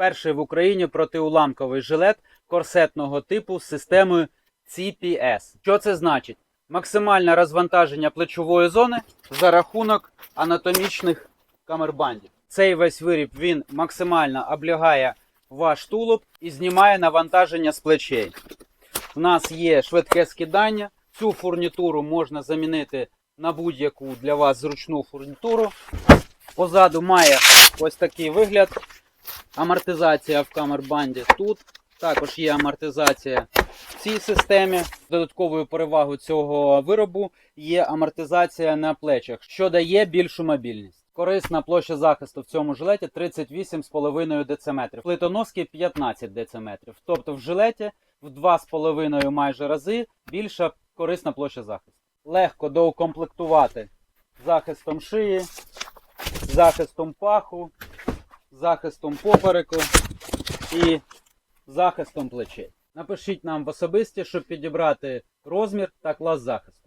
перший в Україні протиуламковий жилет корсетного типу з системою CPS. Що це значить? Максимальне розвантаження плечової зони за рахунок анатомічних камербандів. Цей весь виріб він максимально облягає ваш тулуб і знімає навантаження з плечей. У нас є швидке скидання. Цю фурнітуру можна замінити на будь-яку для вас зручну фурнітуру. Позаду має ось такий вигляд. Амортизація в камербанді тут. Також є амортизація в цій системі. Додатковою перевагою цього виробу є амортизація на плечах, що дає більшу мобільність. Корисна площа захисту в цьому жилеті 38,5 дециметрів, плитоноски 15 дециметрів. Тобто в жилеті в 2,5 майже рази більша корисна площа захисту. Легко доукомплектувати захистом шиї, захистом паху, захистом попереку і захистом плечей. Напишіть нам в особисті, щоб підібрати розмір та клас захисту.